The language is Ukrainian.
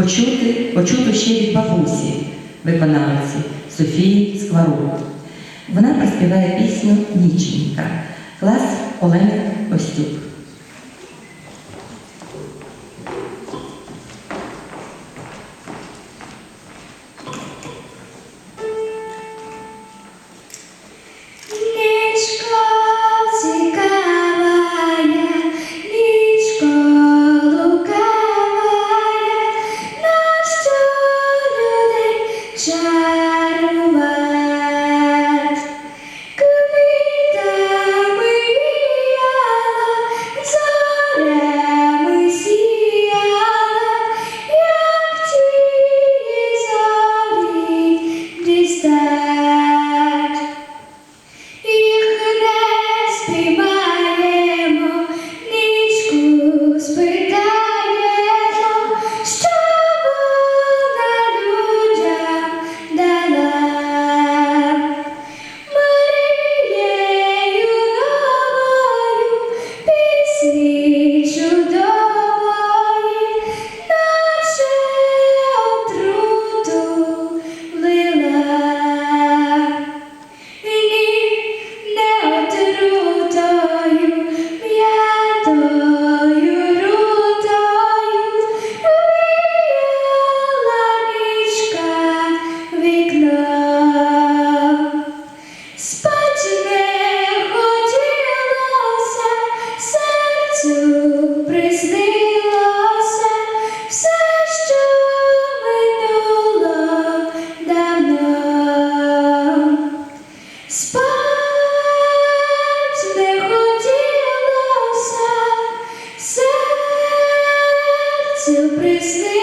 почути, почути ще від бабусі, виконавиці Софії Скварук. Вона приспіває пісню Ніченька, клас Олени Костюк. Saturday. Still please leave.